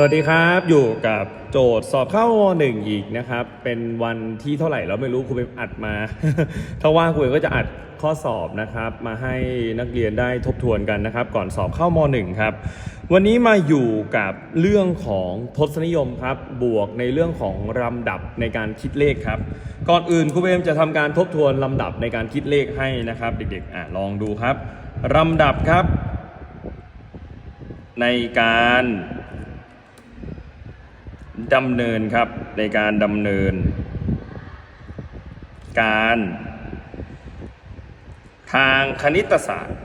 สวัสดีครับอยู่กับโจทย์สอบเข้าหนึ่งอีกนะครับ เป็นวันที่เท่าไหร่แล้วไม่รู้ครูเบมอัดมา ถ้าว่าครูก็จะอัดข้อสอบนะครับ มาให้นักเรียนได้ทบทวนกันนะครับ ก่อนสอบเข้ามหนึ่งครับ วันนี้มาอยู่กับเรื่องของทศนิยมครับ บวกในเรื่องของลำดับในการคิดเลขครับ ก่อนอื่นครูเบมจะทำการทบทวนลำดับในการคิดเลขให้นะครับ เด็กๆอะลองดูครับลำดับครับ ในการ ดำเนินครับในการดำเนิน การ ทางคณิตศาสตร์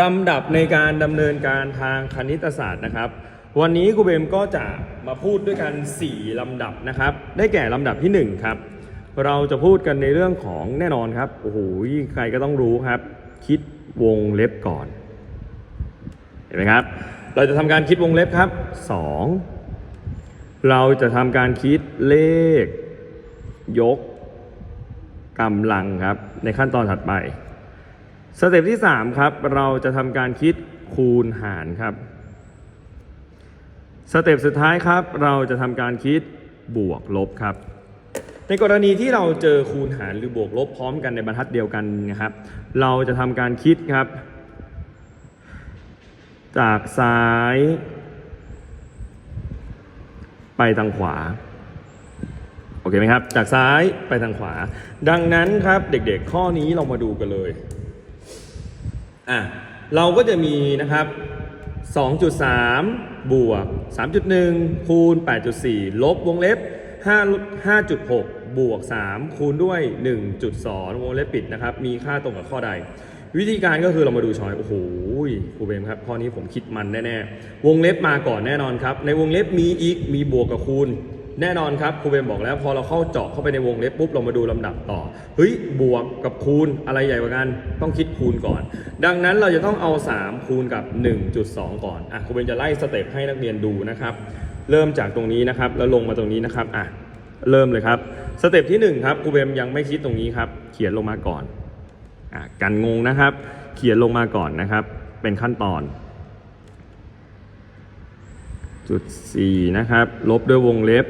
ลำดับในการดำเนินการทางคณิตศาสตร์นะครับ วันนี้ครูเบมก็จะมาพูดด้วยกัน 4 ลำดับนะครับ ได้แก่ลำดับทีหนึ่1 ครับ เราจะพูดกันในเรื่องของแน่นอนครับ โอ้โห ใครก็ต้องรู้ครับ คิดวงเล็บก่อน เห็นไหมครับ เราจะทำการคิดวงเล็บครับ 2 เราจะทำการคิดเลข ยกกำลังครับ ในขั้นตอนถัดไป สเต็ปที่ 3 ครับ เราจะทำการคิดคูณหารครับ สเต็ปสุดท้ายครับ เราจะทำการคิดบวกลบครับ ในกรณีที่เราเจอคูณหารหรือบวกลบพร้อมกันในบรรทัดเดียวกันนะครับ เราจะทำการคิดครับ จากซ้าย ไปทางขวาโอเคไหมครับ จากซ้ายไปทางขวา ดังนั้นครับเด็กๆข้อนี้เรามาดูกันเลยอะเราก็จะมีนะครับ 2.3 บวก 3.1 คูณ 8.4 ลบวงเล็บ 5 5.6 บวก 3 คูณด้วย 1.2 วงเล็บปิดนะครับ มีค่าตรงกับข้อใด วิธีการก็คือเรามาดูชอย โอ้โหครูเบมครับ ข้อนี้ผมคิดมันแน่ๆ วงเล็บมาก่อนแน่นอนครับ ในวงเล็บมีอีก มีบวกกับคูณ แน่นอนครับ ครูเบมบอกแล้ว พอเราเข้าเจาะเข้าไปในวงเล็บปุ๊บ เรามาดูลำดับต่อ เฮ้ย บวกกับคูณ อะไรใหญ่กว่ากัน ต้องคิดคูณก่อน ดังนั้นเราจะต้องเอา 3 คูณกับ 1.2 ก่อน อะ ครูเบมจะไล่สเต็ปให้นักเรียนดูนะครับ เริ่มจากตรงนี้นะครับ แล้วลงมาตรงนี้นะครับ อะ เริ่มเลยครับ สเต็ปที่ 1 ครับครูเบมยังไม่คิดตรงนี้ครับ เขียนลงมาก่อนอกันงงนะครับ เขียนลงมาก่อนนะครับ เป็นขั้นตอน จุด 4 นะครับ ลบด้วยวงเล็บ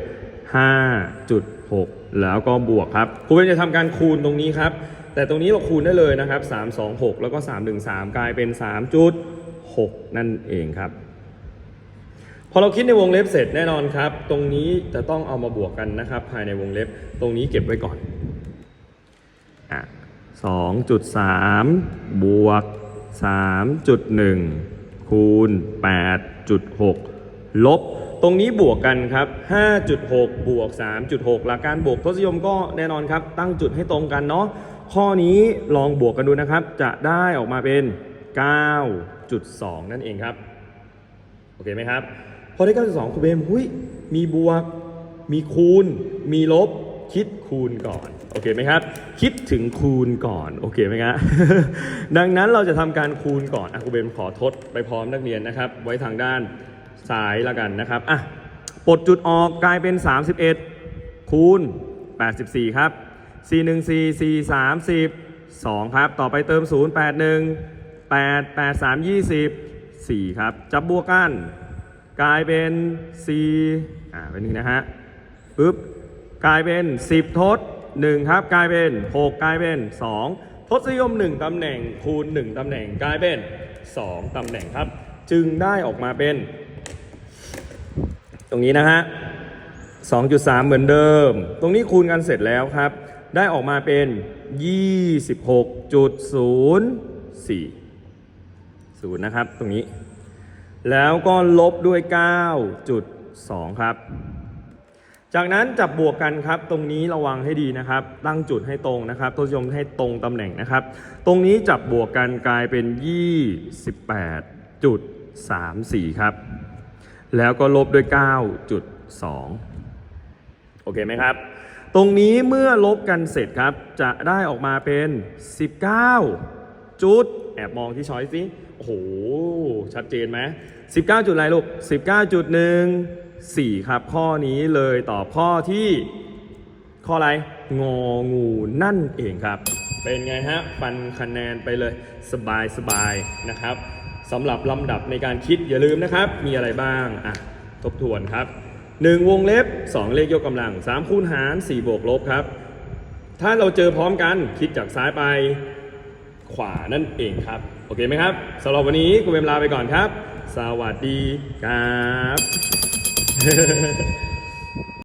5.6 แล้วก็บวกครับครูเบนจะทำการคูณตรงนี้ครับ แต่ตรงนี้เราคูณได้เลยนะครับ 3 2 6 แล้วก็ 3 1 3 กลายเป็น 3.6 นั่นเองครับ อเราคิดในวงเล็บเสร็จแน่นอนครับ ตรงนี้จะต้องเอามาบวกกันนะครับ ภายในวงเล็บตรงนี้เก็บไว้ก่อนอะ2.3 บวก 3.1 คูณ 8.6 ลบ ตรงนี้บวกกันครับ 5.6 บวก 3.6 หลักการบวกทศนิยมก็แน่นอนครับ ตั้งจุดให้ตรงกันเนาะ ข้อนี้ลองบวกกันดูนะครับ จะได้ออกมาเป็น 9.2 นั่นเองครับ โอเคไหมครับ พอได้ 9.2คุณเบมหุยมีบวก มีคูณ มีลบ คิดคูณก่อน โอเคไหมครับ คิดถึงคูณก่อน โอเคไหมครับดังนั้นเราจะทำการคูณก่อนอะครูเบมขอทดไปพร้อมนักเรียนนะครับ ไว้ทางด้านซ้ายละกันนะครับอะปลดจุดออกกลายเป็น 31 คูณ 84 ครับ 414 430 2 ครับ ต่อไปเติม 0 81 8 8 3 20 4 ครับ จับบวกกัน กลายเป็น4อ่าเป็นหนึ่งนะฮะปึ๊บกลายเป็น 10ทด1ครับกลายเป็น 6 กลายเป็น 2 ทศนิยม 1 ตำแหน่งคูณ 1 ตำแหน่งกลายเป็น 2 ตำแหน่งครับ จึงได้ออกมาเป็น ตรงนี้นะฮะ2.3 เหมือนเดิม ตรงนี้คูณกันเสร็จแล้วครับ ได้ออกมาเป็น 26.04ศูนย์นะครับ ตรงนี้ แล้วก็ลบด้วย 9.2 ครับ จากนั้นจับบวกกันครับ ตรงนี้ระวังให้ดีนะครับ ตั้งจุดให้ตรงนะครับทศนิยมให้ตรงตำแหน่งนะครับ ตรงนี้จับบวกกันกลายเป็น 28.34 ครับ แล้วก็ลบด้วย 9.2 โอเคไหมครับ ตรงนี้เมื่อลบกันเสร็จครับ จะได้ออกมาเป็น 19 จุด แอบมองที่ช้อยสิโอ้โห ชัดเจนไหม19 จุดอะไรลูก 19.1 4 ครับ ข้อนี้เลยตอบข้อที่ ข้ออะไร งองูนั่นเองครับ เป็นไงฮะ ปันคะแนนไปเลย สบายสบายๆนะครับสำหรับลำดับในการคิดอย่าลืมนะครับ มีอะไรบ้าง อะ ทบทวนครับ 1 วงเล็บ 2 เลขยกกำลัง 3 คูณหาร 4 บวกลบครับ ถ้าเราเจอพร้อมกันคิดจากซ้ายไป ขวานั่นเองครับ โอเคไหมครับสำหรับวันนี้คุณเวมลาไปก่อนครับ สวัสดีครับ